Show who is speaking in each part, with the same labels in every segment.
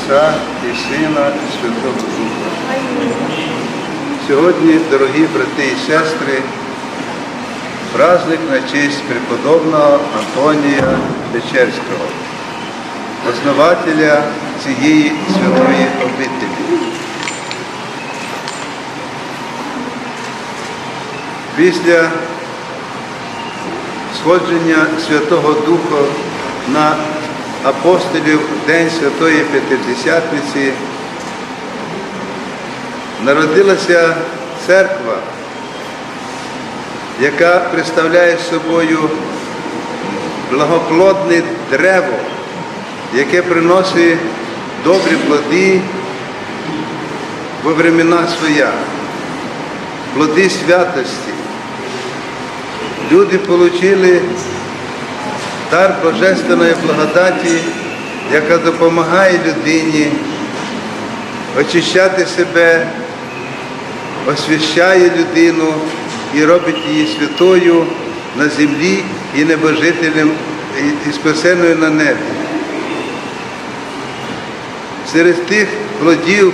Speaker 1: Отця і Сина і Святого Духа. Сьогодні, дорогі брати і сестри, праздник на честь преподобного Антонія Печерського, основателя цієї святої обителі. Після сходження Святого Духа на апостолів День Святої П'ятидесятниці народилася церква, яка представляє собою благоплодне дерево, яке приносить добрі плоди во времена своя, плоди святості. Люди отримали дар Божественної благодаті, яка допомагає людині очищати себе, освящає людину і робить її святою на землі і небожителем і- спасеною на небі. Серед тих плодів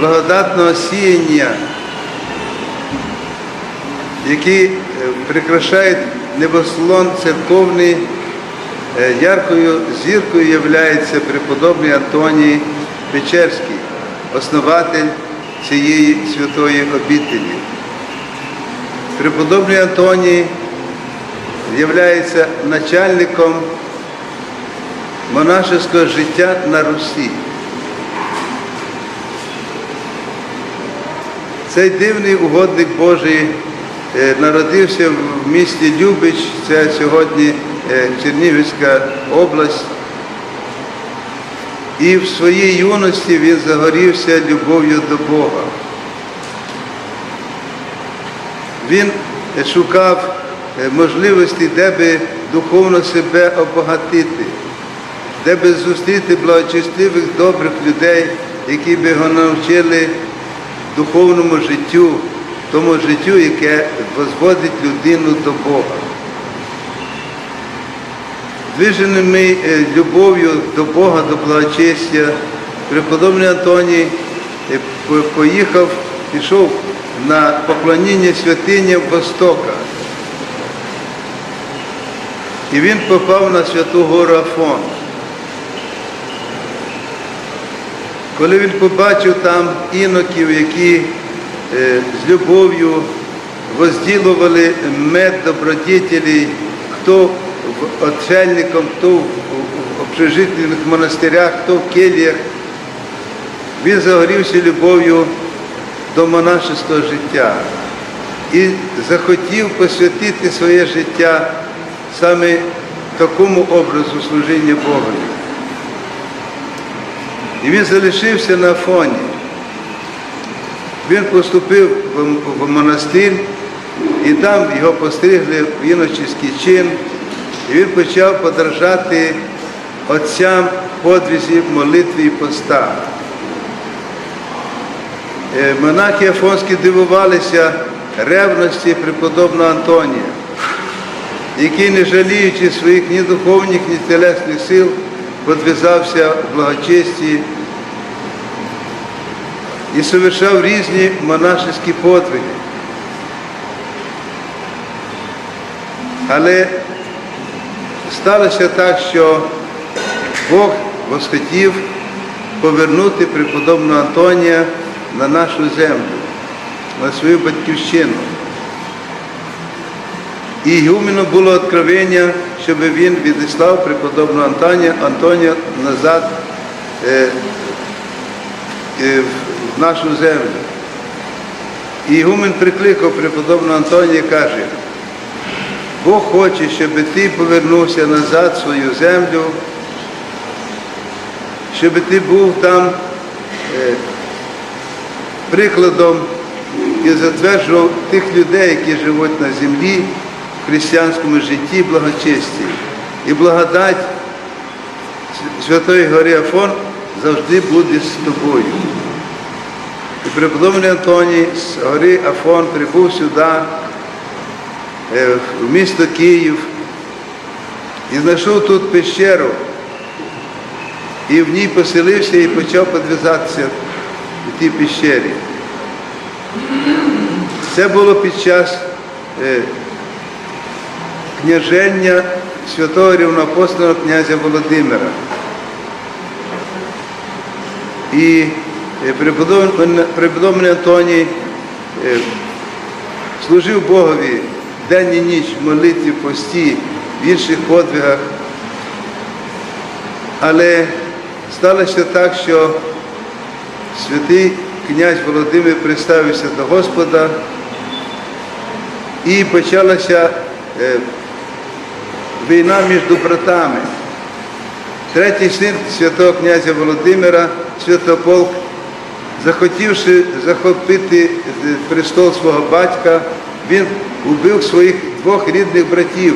Speaker 1: благодатного сіяння, які е, прикрашають небослон церковний, яркою зіркою являється преподобний Антоній Печерський, основатель цієї святої обітелі. Преподобний Антоній є начальником монашеського життя на Русі. Цей дивний угодник Божий е, народився в місті Любич, це сьогодні е, Чернігівська область. І в своїй юності він загорівся любов'ю до Бога. Він е, шукав е, можливості, де би духовно себе обогатити, де би зустріти благочестивих, добрих людей, які би його навчили духовному життю, тому життю, яке возводить людину до Бога. Движений е, любов'ю до Бога, до благочестя, преподобний Антоній е, поїхав, пішов на поклоніння святиням Востока. І він попав на святу гору Афон. Коли він побачив там іноків, які е, з любов'ю возділували мед добродітелей, хто отшельником, хто в общежительних монастирях, хто в кельях, він загорівся любов'ю до монашеського життя і захотів посвятити своє життя саме такому образу служіння Богові. І він залишився на фоні. Він поступив в- в монастир, і там його постригли в іночиський чин, і він почав подражати отцям подвізів молитви і поста. Е, Монахи Афонські дивувалися ревності преподобного Антонія, який, не жаліючи своїх ні духовних, ні тілесних сил, подвизався в благочесті і совершав різні монашеські подвиги. Але сталося так, що Бог восхотів повернути преподобного Антонія на нашу землю, на свою батьківщину. І Ігумену було откровення, щоб він відіслав преподобного Антонія, Антонія назад е, е, в нашу землю. І Ігумен прикликав преподобного Антонія і каже, Бог хоче, щоб ти повернувся назад в свою землю, щоб ти був там е, прикладом і затверджував тих людей, які живуть на землі в християнському житті, благочесті. І благодать Святої Гори Афон завжди буде з тобою. І преподобний Антоній з гори Афон прибув сюди, в місто Київ, і знайшов тут пещеру, і в ній поселився і почав підв'язатися у тій піщері. Це було під час е, княження святого рівноапостольного князя Володимира. І е, преподобний Антоній е, служив Богові день і ніч в молитві, пості, в інших подвигах. Але сталося так, що святий князь Володимир приставився до Господа і почалася е, війна між братами. Третій син святого князя Володимира, Святополк, захотівши захопити е, престол свого батька, він убив своїх двох рідних братів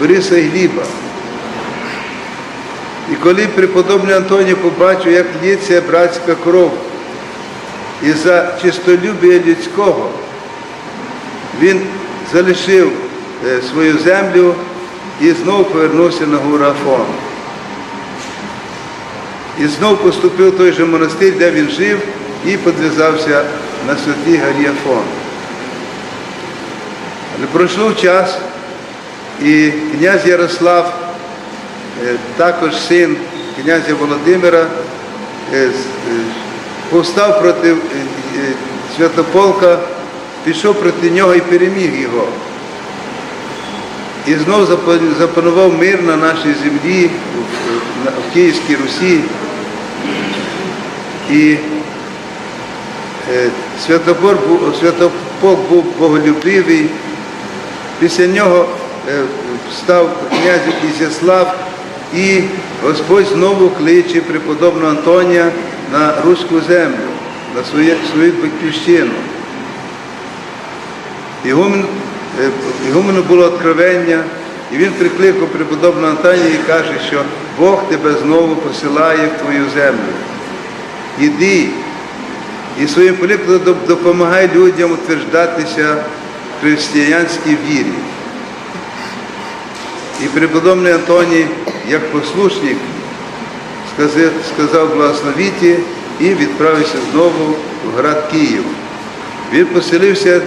Speaker 1: Бориса і Гліба. І коли преподобний Антоній побачив, як лється братська кров і за чистолюбія людського, він залишив е, свою землю і знову повернувся на гору Афон. І знов поступив в той же монастир, де він жив, і підв'язався на святій горі Афон. Пройшов час, і князь Ярослав, е, також син князя Володимира, е, е, повстав проти Святополка, пішов проти нього і переміг його. І знов запанував мир на нашій землі, в- Київській Русі. І Святополк був боголюбивий. Після нього е, став князь Ізяслав, і Господь знову кличе преподобного Антонія на руську землю, на своє, свою батьківщину. Е, Ігумену було откровення, і він прикликав преподобного Антонія і каже, що Бог тебе знову посилає в твою землю. Іди і своїм прикладом допомагай людям утверждатися християнській вірі. І преподобний Антоній, як послушник, сказав, благословіті і відправився знову в град Київ. Він поселився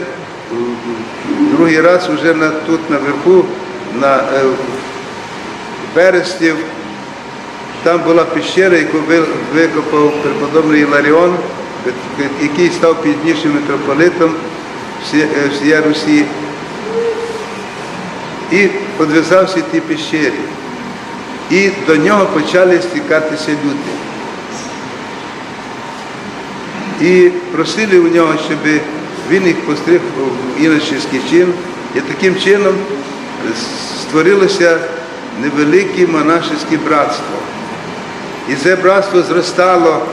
Speaker 1: в другий раз вже на, тут наверху, на е, Берестів. Там була пещера, яку викопав преподобний Іларіон, який став пізнішим митрополитом всі- е, Русі. І підв'язався в тій пещері. І до нього почали стікатися люди. І просили у нього, щоб він їх постриг в іночівський чин. І таким чином створилося невелике монашеське братство. І це братство зростало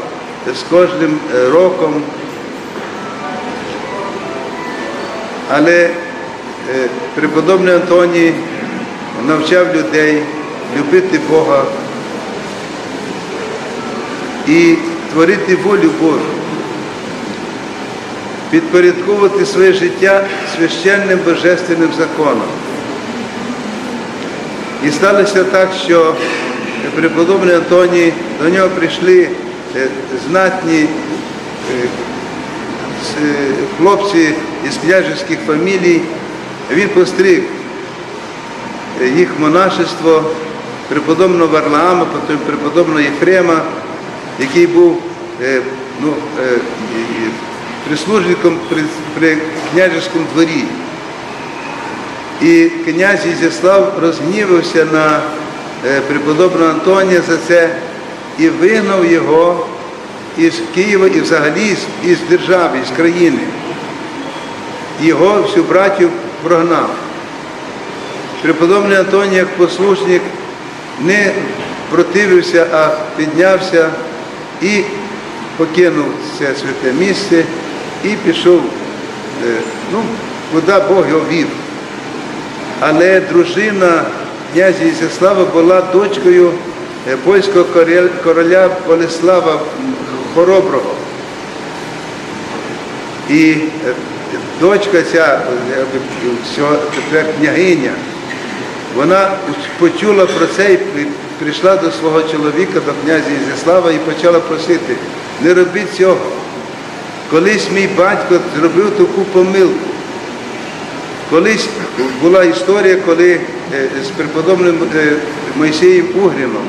Speaker 1: з кожним е, роком. Але е, преподобний Антоній навчав людей любити Бога і творити волю Божу, підпорядковувати своє життя священним божественним законом. І сталося так, що преподобний Антоній, до нього прийшли е, знатні е, хлопці із княжеських фамілій. Він постриг е, їх монашество преподобного Варлаама, потім преподобного Єфрема, який був е, ну, е, прислужником при, при княжеському дворі. І князь Ізяслав розгнівався на преподобного Антонія за це і вигнав його із Києва і взагалі із держави, з країни. Його всю братів прогнав. Преподобний Антоній, як послушник, не противився, а піднявся і покинув це святе місце і пішов, е, ну, куди Бог його вів. Але дружина князя Ізяслава була дочкою е, польського короля Болеслава Хороброго. І е, дочка ця, тепер княгиня, вона почула про це і прийшла до свого чоловіка, до князя Ізяслава і почала просити, не робіть цього. Колись мій батько зробив таку помилку. Колись була історія, коли е, з преподобним е, Мойсеєм Угріном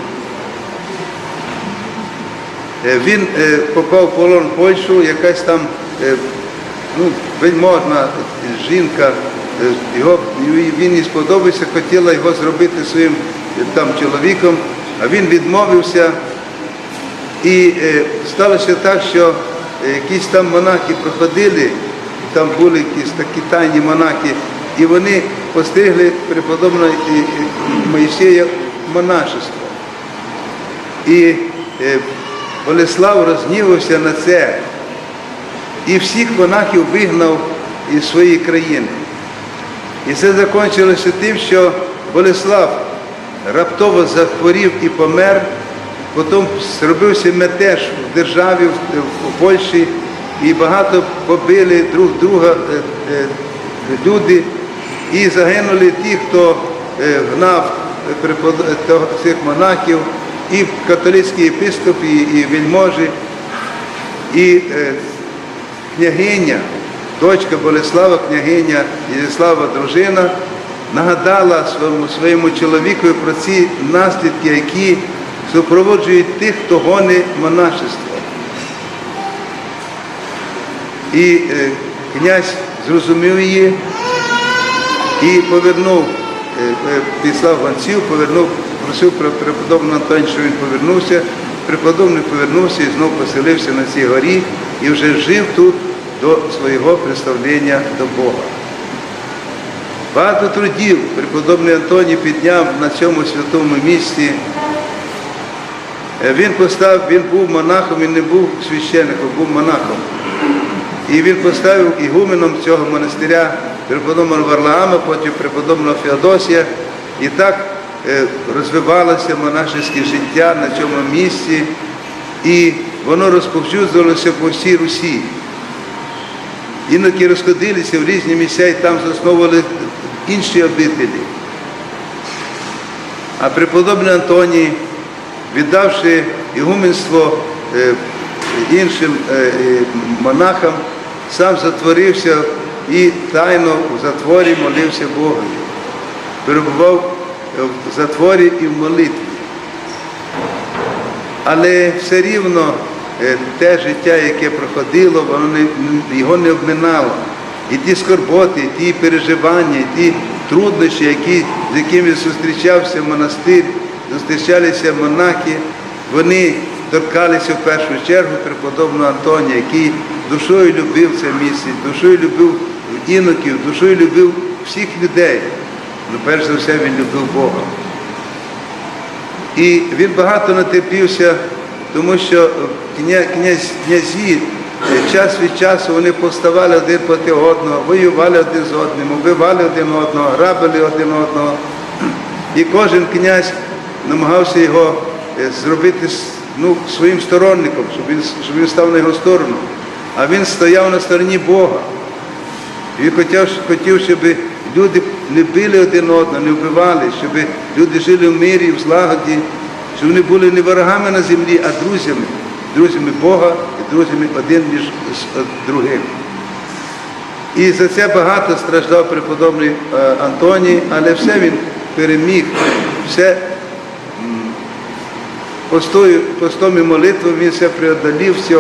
Speaker 1: Він е, попав в полон в Польщу, якась там е, ну, вельможна жінка, е, його, він їй сподобався, хотіла його зробити своїм е, там чоловіком, а він відмовився. І е, сталося так, що е, якісь там монахи проходили, там були якісь такі тайні монахи, і вони постригли преподобного е, е, Моїсея монашество. І е, Болеслав розгнівався на це і всіх монахів вигнав із своєї країни. І це закінчилося тим, що Болеслав раптово захворів і помер, потім зробився метеж в державі, в, Польщі, і багато побили друг друга е, е, люди, і загинули ті, хто е, гнав цих монахів, і католицький єпископ, і, вельможі, і е, княгиня, дочка Болеслава, княгиня Ізяслава дружина, нагадала своєму, своєму чоловікові про ці наслідки, які супроводжують тих, хто гонить монашество. І е, князь зрозумів її і повернув, е, е, післав гонців, повернув, просив про преподобного Антоня, що він повернувся. Преподобний повернувся і знов поселився на цій горі і вже жив тут до свого представлення до Бога. Багато трудів преподобний Антоній підняв на цьому святому місці. Е, Він постав, він був монахом, він не був священником, був монахом. І він поставив ігуменом цього монастиря преподобного Варлаама, потім преподобного Феодосія. І так розвивалося монашеське життя на цьому місці, і воно розповсюджувалося по всій Русі. Іноді розходилися в різні місця і там засновували інші обителі. А преподобний Антоній, віддавши ігуменство е, іншим е, е, монахам, сам затворився і тайно в затворі молився Богові. Перебував в затворі і в молитві. Але все рівно е, те життя, яке проходило, воно не, його не обминало. І ті скорботи, і ті переживання, і ті труднощі, які, з якими зустрічався монастир, зустрічалися монахи, вони торкалися в першу чергу преподобного Антонія, який душою любив це місце, душою любив іноків, душою любив всіх людей. Ну, перш за все, він любив Бога. І він багато натерпівся, тому що князь, князі е, час від часу вони повставали один проти одного, воювали один з одним, вбивали один одного, грабили один одного. І кожен князь намагався його е, зробити ну, своїм сторонником, щоб він, щоб він став на його сторону. А він стояв на стороні Бога. Він хотів, хотів, щоб люди не били один одного, не вбивали, щоб люди жили в мирі, в злагоді, щоб вони були не ворогами на землі, а друзями, друзями Бога і друзями один між е, другим. І за це багато страждав преподобний е, Антоній, але все він переміг, все постою, постом і молитвою він все преодолів все.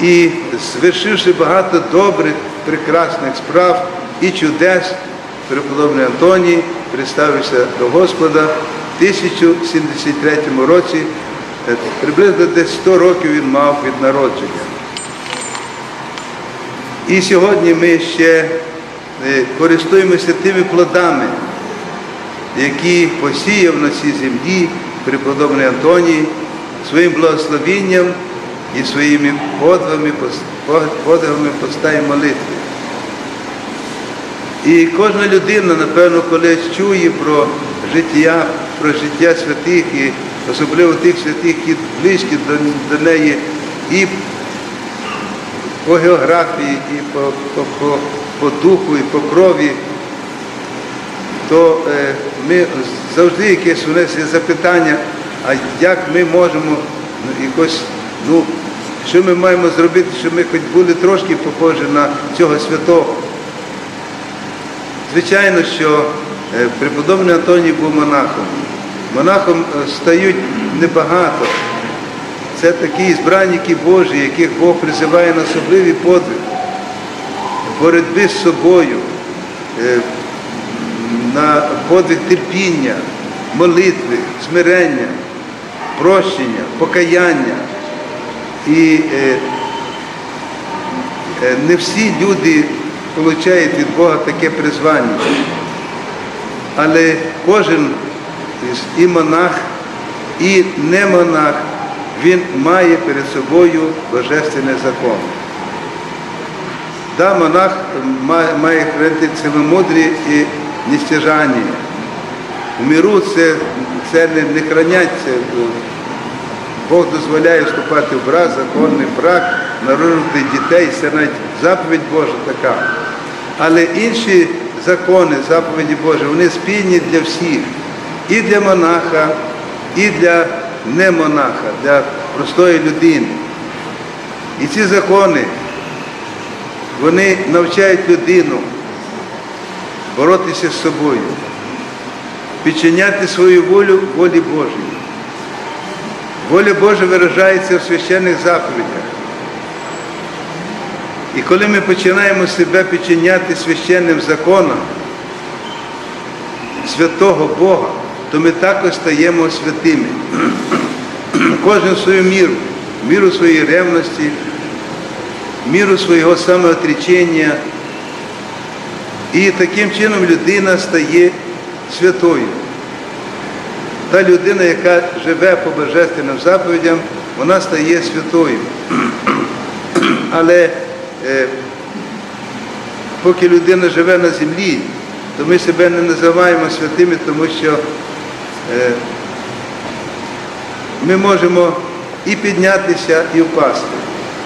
Speaker 1: І звершивши багато добрих, прекрасних справ і чудес, преподобний Антоній представився до Господа в 1073 році, Е, приблизно десь 100 років він мав від народження. І сьогодні ми ще е, користуємося тими плодами, які посіяв на цій землі преподобний Антоній своїм благословінням і своїми подвигами, подвигами поста і молитви. І кожна людина, напевно, колись чує про життя, про життя святих, і особливо тих святих, які близькі до, до неї, і по географії, і по, по, по, по духу, і по крові. то е, ми завжди якесь у нас є запитання, а як ми можемо ну, якось, ну, що ми маємо зробити, щоб ми хоч були трошки похожі на цього святого. Звичайно, що е, преподобний Антоній був монахом. Монахом е, стають небагато. Це такі збранники Божі, яких Бог призиває на особливий подвиг, боротьби з собою, е, на подвиг терпіння, молитви, смирення, прощення, покаяння. І не всі люди отримують від Бога таке призвання. Але кожен і монах, і не монах, він має перед собою божественний закон. Да, монах має, хранити ціломудрі і нестяжання. У міру це, це не, не хранять, це, е, Бог дозволяє вступати в брак, законний брак, народити дітей, це навіть заповідь Божа така. Але інші закони, заповіді Божі, вони спільні для всіх. І для монаха, і для немонаха, для простої людини. І ці закони, вони навчають людину боротися з собою, підчиняти свою волю волі Божій. Воля Божа виражається в священних заповідях. І коли ми починаємо себе підчиняти священним законам святого Бога, то ми також стаємо святими. Кожен свою міру, міру своєї ревності, міру свого самоотречення. І таким чином людина стає святою. Та людина, яка живе по божественним заповідям, вона стає святою. Але поки людина живе на землі, то ми себе не називаємо святими, тому що е, ми можемо і піднятися, і впасти.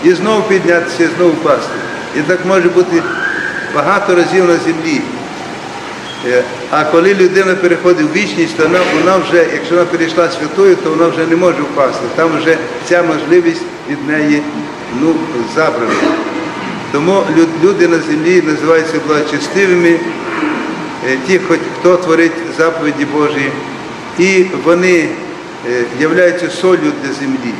Speaker 1: І знову піднятися, і знову впасти. І так може бути багато разів на землі. Е, А коли людина переходить в вічність, то вона, вона вже, якщо вона перейшла святою, то вона вже не може впасти. Там вже ця можливість від неї ну, забрана. Тому люди на землі називаються благочестивими, е, ті, хто творить заповіді Божі, і вони е, являються солью для землі.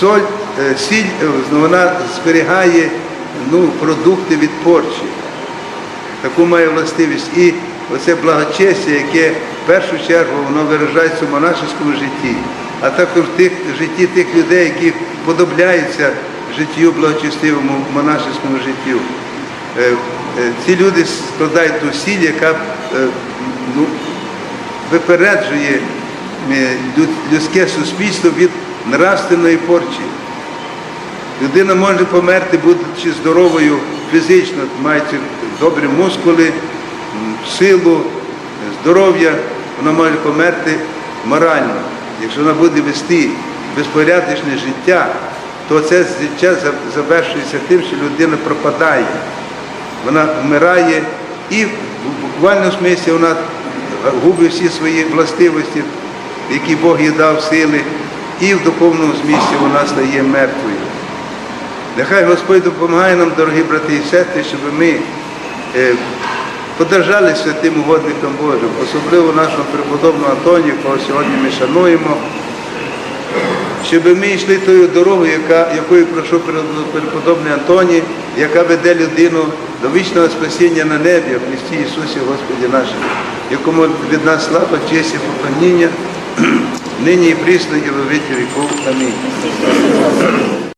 Speaker 1: Соль, е, сіль, е, вона зберігає ну, продукти від порчі. Таку має властивість. І оце благочестя, яке в першу чергу воно виражається в монашеському житті, а також в житті тих людей, які подобляються життю благочестивому монашеському життю. Е, е, Ці люди складають ту сіль, яка е, ну, випереджує людське суспільство від нравственної порчі. Людина може померти, будучи здоровою фізично, маючи добрі мускули, силу, здоров'я, вона може померти морально. Якщо вона буде вести безпорядочне життя, то це життя завершується тим, що людина пропадає. Вона вмирає і в буквальному смислі вона губить всі свої властивості, які Бог їй дав сили, і в духовному змісті вона стає мертвою. Нехай Господь допомагає нам, дорогі брати і сестри, щоб ми е, подержали святим угодникам Божим, особливо нашого преподобного Антонія, кого сьогодні ми шануємо, щоб ми йшли тою дорогою, якою пройшов преподобний Антоній, яка веде людину до вічного спасіння на небі, в Христі Ісусі Господі нашому, якому від нас слава, честь і поклоніння, нині і прісно, і во віки віков. Амінь.